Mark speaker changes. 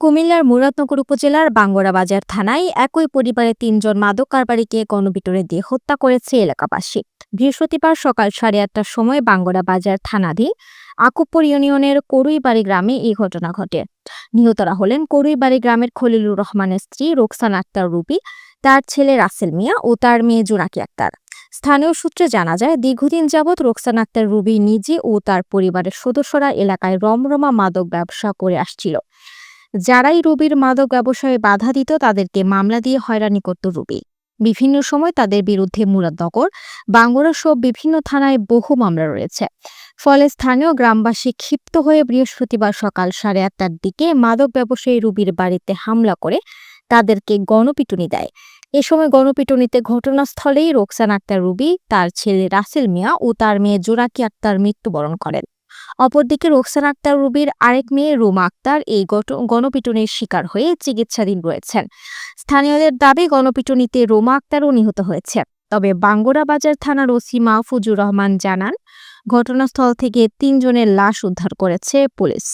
Speaker 1: কুমিল্লার মুরাদনগর উপজেলার বাঙ্গরা বাজার থানায় একই পরিবারের তিনজন মাদক কারবারিকে গণপিটুরে দিয়ে হত্যা করেছে এলাকাবাসী। বৃহস্পতিবার সকাল সাড়ে আটটার সময় বাঙ্গরা বাজার থানাধীন আকুপুর ইউনিয়নের করুইবাড়ি গ্রামে এই ঘটনা ঘটে। নিহতরা হলেন করুইবাড়ি গ্রামের খলিলুর রহমানের স্ত্রী রোকসান আক্তার রুবি, তার ছেলে রাসেল মিয়া ও তার মেয়ে জোনাকি আক্তার। স্থানীয় সূত্রে জানা যায়, দীর্ঘদিন যাবৎ রোকসান আক্তার রুবি নিজে ও তার পরিবারের সদস্যরা এলাকায় রমরমা মাদক ব্যবসা করে আসছিল। যারাই রুবির মাদক ব্যবসায় বাধা দিত, তাদেরকে মামলা দিয়ে হয়রানি করত রুবি। বিভিন্ন সময় তাদের বিরুদ্ধে মুরাদনগর, বাঙ্গুরা সহ বিভিন্ন থানায় বহু মামলা রয়েছে। ফলে স্থানীয় গ্রামবাসী ক্ষিপ্ত হয়ে বৃহস্পতিবার সকাল সাড়ে আটটার দিকে মাদক ব্যবসায়ী রুবির বাড়িতে হামলা করে তাদেরকে গণপিটুনি দেয়। এ সময় গণপিটুনিতে ঘটনাস্থলেই রোকসান আক্তার রুবি, তার ছেলে রাসেল মিয়া ও তার মেয়ে জোরাকি আক্তার মৃত্যুবরণ করেন। অপরদিকে রোকসান আক্তার রুবির আরেক মেয়ে রুমা আক্তার এই গণপিটুনির শিকার হয়ে চিকিৎসাধীন রয়েছেন। স্থানীয়দের দাবি, গণপিটুনিতে রোমা আক্তারও নিহত হয়েছে। তবে বাঙ্গুরা বাজার থানার ওসি মাহফুজুর রহমান জানান, ঘটনাস্থল থেকে তিনজনের লাশ উদ্ধার করেছে পুলিশ।